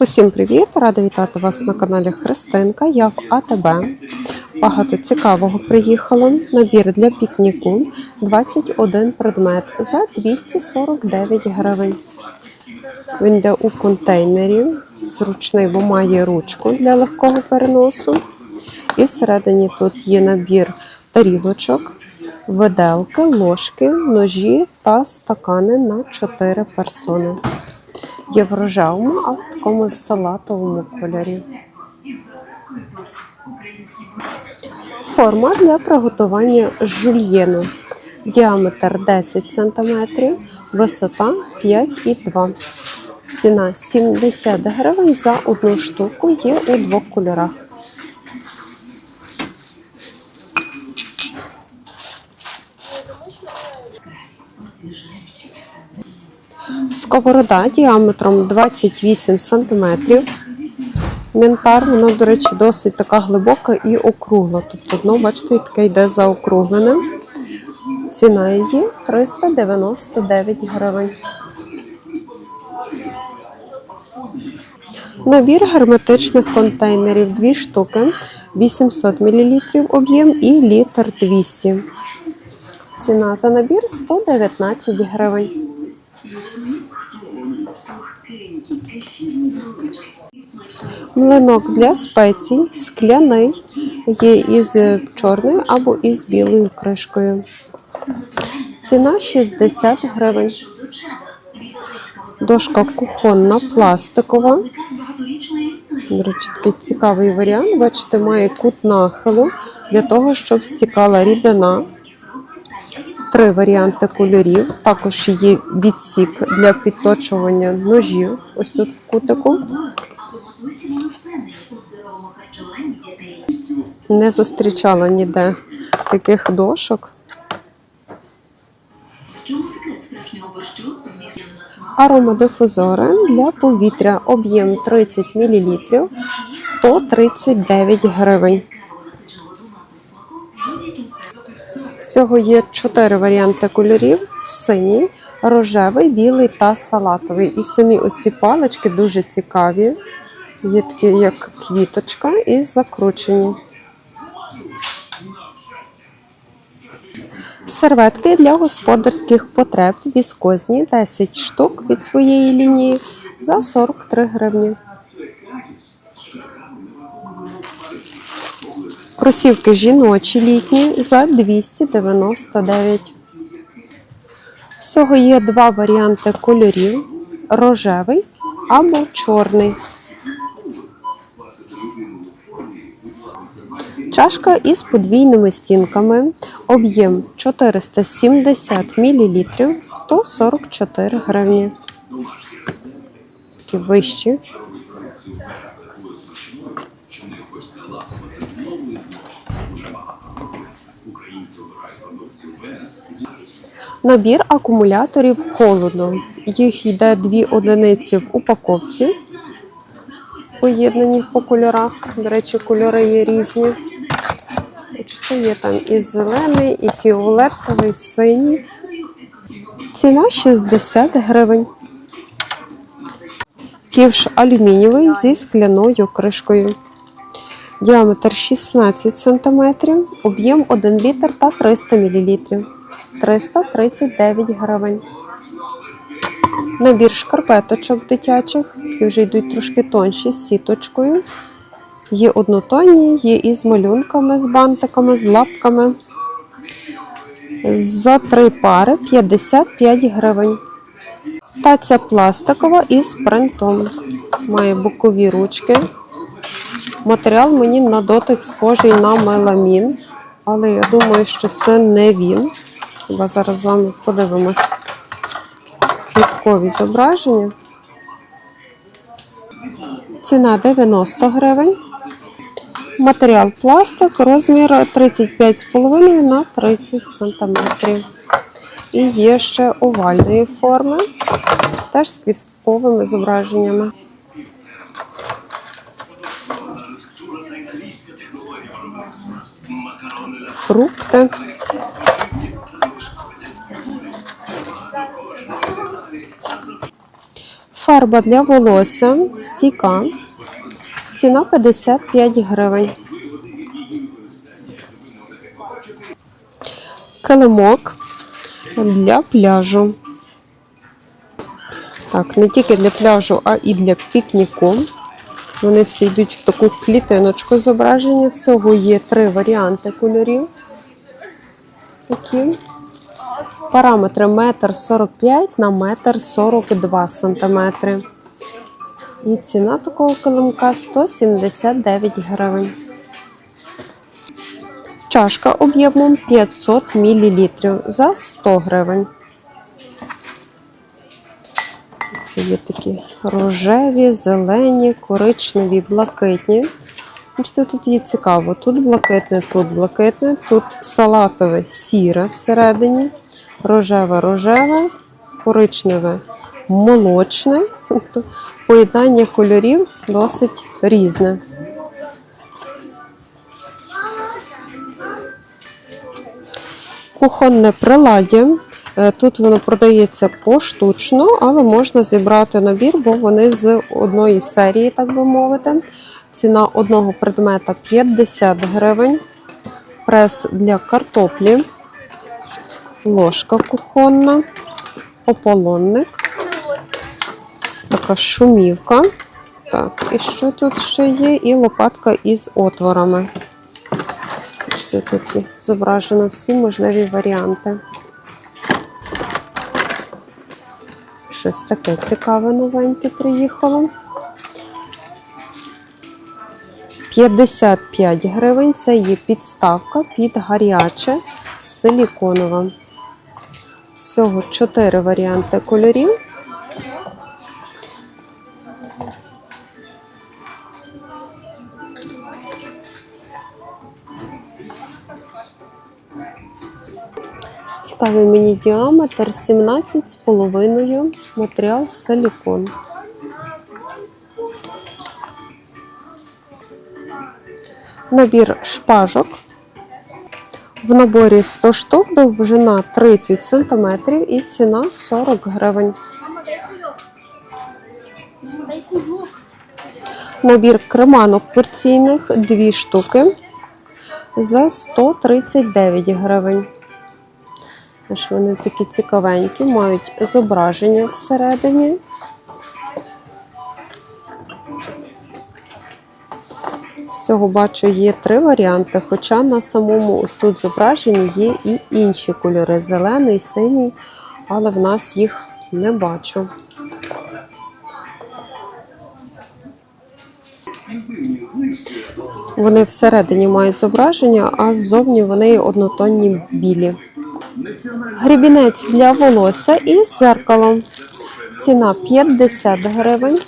Усім привіт! Рада вітати вас на каналі Христинка. Я в АТБ. Багато цікавого приїхало. Набір для пікніку 21 предмет за 249 гривень. Він йде у контейнері, зручний, бо має ручку для легкого переносу. І всередині тут є набір тарілочок, виделки, ложки, ножі та стакани на 4 персони. Є в рожевому, а в такому салатовому кольорі. Форма для приготування жульєну. Діаметр 10 см, висота 5,2 Ціна 70 гривень за одну штуку є у двох кольорах. Сковорода діаметром 28 см. Мінтар, вона, до речі, досить така глибока і округла. Тобто, дно, бачите, таке йде заокруглене. Ціна її 399 гривень. Набір герметичних контейнерів 2 штуки, 800 мл об'єм і літр 200. Ціна за набір 119 гривень. Млинок для спецій скляний є із чорною або із білою кришкою. Ціна 60 гривень. Дошка кухонна пластикова. До речі, такий цікавий варіант. Бачите, має кут нахилу для того, щоб стікала рідина. Три варіанти кольорів. Також є відсік для підточування ножів. Ось тут в кутику. Не зустрічала ніде таких дошок. Аромадифузори для повітря об'єм 30 мл 139 гривень. Всього є 4 варіанти кольорів: синій, рожевий, білий та салатовий. І самі ось ці палички дуже цікаві. Є такі, як квіточка, і закручені. Серветки для господарських потреб віскозні 10 штук від своєї лінії за 43 гривні. Кросівки жіночі літні за 299. Всього є два варіанти кольорів: рожевий або чорний. Чашка із подвійними стінками, об'єм 470 мл, 144 гривні. Такі вищі. Набір акумуляторів холодно. Їх йде дві одиниці в упаковці, поєднані по кольорах. До речі, кольори є різні. Бачите, є там і зелений, і фіолетовий, і синій. Ціна 60 гривень. Ківш алюмінієвий зі скляною кришкою. Діаметр 16 см, об'єм 1 літр та 300 мл. 339 гривень. Набір шкарпеточок дитячих, які вже йдуть трошки тонші з сіточкою. Є однотонні, є із малюнками, з бантиками, з лапками. За три пари 55 гривень. Таця пластикова із принтом. Має бокові ручки. Матеріал мені на дотик схожий на меламін, але я думаю, що це не він. Хіба зараз з вами подивимось квіткові зображення. Ціна 90 гривень. Матеріал пластик, розмір 35,5 на 30 см. І є ще овальної форми, теж з квітковими зображеннями. Фрукти. Фарба для волосся стійка. Ціна 55 гривень. Килимок для пляжу. Так, не тільки для пляжу, а і для пікніку. Вони всі йдуть в таку клітиночку зображення. Всього є три варіанти кольорів. Такі. Параметри 1,45 на 1,42 см. І ціна такого килимка 179 гривень. Чашка об'ємом 500 мл за 100 гривень. Це є такі рожеві, зелені, коричневі, блакитні. Бачите, тут є цікаво. Тут блакитне, тут блакитне, тут салатове сіре всередині, рожеве, рожеве, коричневе, молочне. Тобто поєднання кольорів досить різне. Кухонне приладдя. Е, Тут воно продається поштучно, але можна зібрати набір, бо вони з одної серії, так би мовити. Ціна одного предмета 50 гривень. Прес для картоплі, ложка кухонна, ополонник, така шумівка. Так, і що тут ще є? І лопатка із отворами. Бачите, тут зображено всі можливі варіанти. Щось таке цікаве новеньке приїхало. 55 гривень це є підставка під гаряче силіконова. Всього 4 варіанти кольорів. Цікавий мені діаметр 17,5 матеріал силікон. Набір шпажок. В наборі 100 штук, довжина 30 см і ціна 40 гривень. Набір креманок порційних 2 штуки за 139 гривень. Аж вони такі цікавенькі, мають зображення всередині. Всього бачу, є три варіанти, хоча на самому ось тут зображенні є і інші кольори: зелений, синій, але в нас їх не бачу. Вони всередині мають зображення, а ззовні вони однотонні білі. Грібінець для волосся із дзеркалом. Ціна 50 гривень.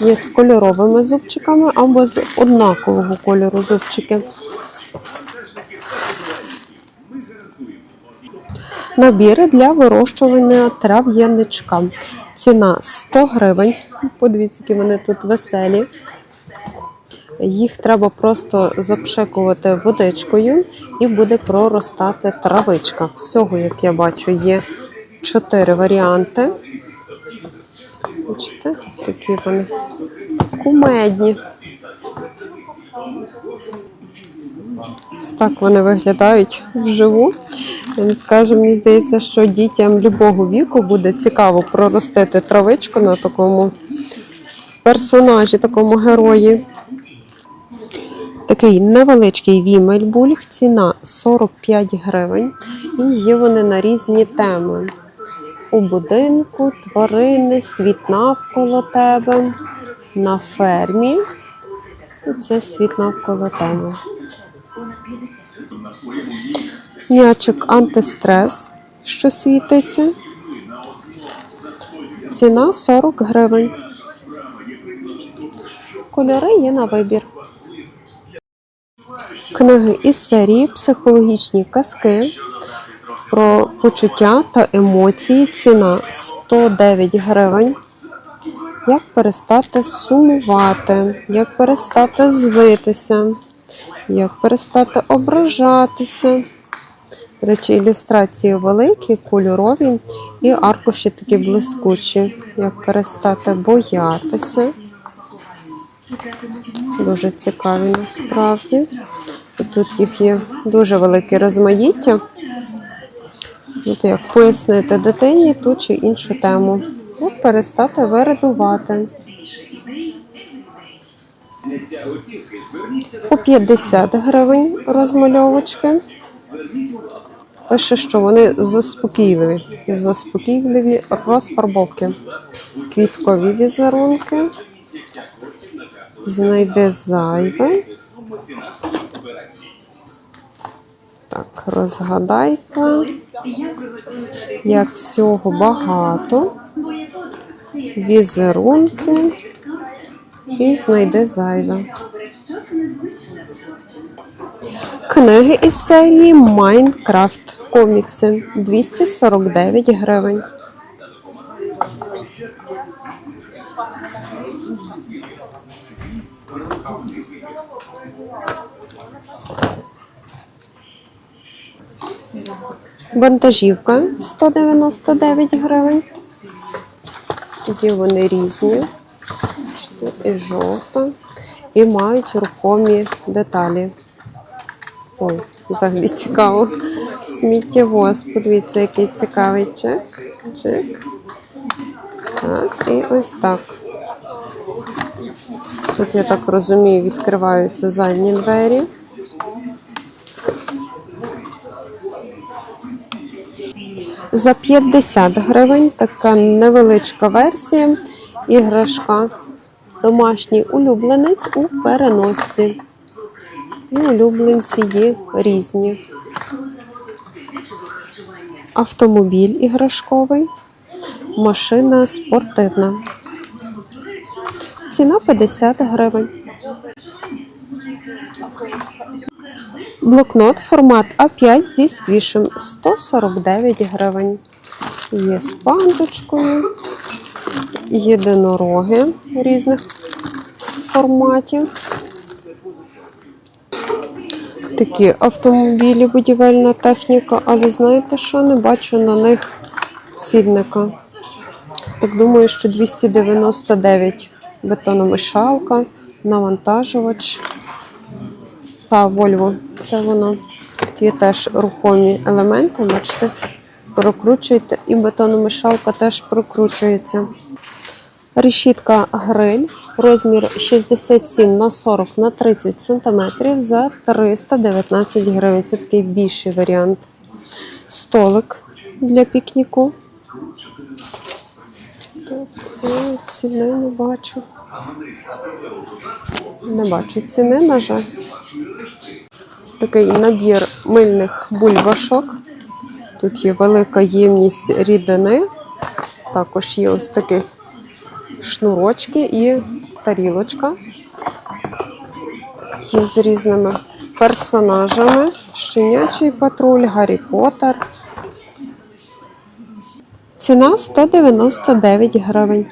Є з кольоровими зубчиками або з однакового кольору зубчики. Набіри для вирощування трав'яничка. Ціна 100 гривень. Подивіться, які вони тут веселі. Їх треба просто запшикувати водичкою і буде проростати травичка. Всього, як я бачу, є чотири варіанти. Бачите, такі вони кумедні. Ось так вони виглядають вживу. Я скажу, мені здається, що дітям любого віку буде цікаво проростити травичку на такому персонажі, такому герої. Такий невеличкий вімельбульг, ціна 45 гривень. І є вони на різні теми. У будинку, тварини, світ навколо тебе, на фермі. І це світ навколо тебе. М'ячик антистрес, що світиться. Ціна 40 гривень. Кольори є на вибір. Книги із серії Психологічні казки про почуття та емоції. Ціна 109 гривень. Як перестати сумувати, як перестати злитися, як перестати ображатися. До речі, ілюстрації великі, кольорові і аркуші такі блискучі, як перестати боятися. Дуже цікаві насправді. Тут їх є дуже велике розмаїття. От як пояснити дитині ту чи іншу тему. Як перестати вередувати. По 50 гривень розмальовочки. Пише, що вони заспокійливі. Заспокійливі розфарбовки. Квіткові візерунки. Знайде зайве. Так, розгадайка. Як всього багато. Візерунки. І знайде зайве. Книги із серії Майнкрафт. Комікси 249 гривень. Вантажівка 199 гривень. Є вони різні. І жовта. І мають рухомі деталі. Ой, взагалі цікаво. Сміттєвоз. Подивіться, який цікавий чек. Чек. Так, і ось так. Тут, я так розумію, відкриваються задні двері. За 50 гривень така невеличка версія іграшка. Домашній улюбленець у переносці. І улюбленці є різні. Автомобіль іграшковий, машина спортивна. Ціна 50 гривень. Блокнот формат А5 зі сквішем 149 гривень. Є з пандочкою, єдинороги різних форматів. Такі автомобілі, будівельна техніка, але знаєте що? Не бачу на них цінника. Так думаю, що 299 бетономішалка, навантажувач та Volvo. Це воно. Тут є теж рухомі елементи, бачите, прокручуєте, і бетономішалка теж прокручується. Решітка гриль, розмір 67 на 40 на 30 см за 319 гривень. Це такий більший варіант. Столик для пікніку. Ціни не бачу. Не бачу ціни, на жаль. Такий набір мильних бульбашок. Тут є велика ємність рідини. Також є ось такі шнурочки і тарілочка. Є з різними персонажами. Щенячий патруль, Гаррі Поттер. Ціна 199 гривень.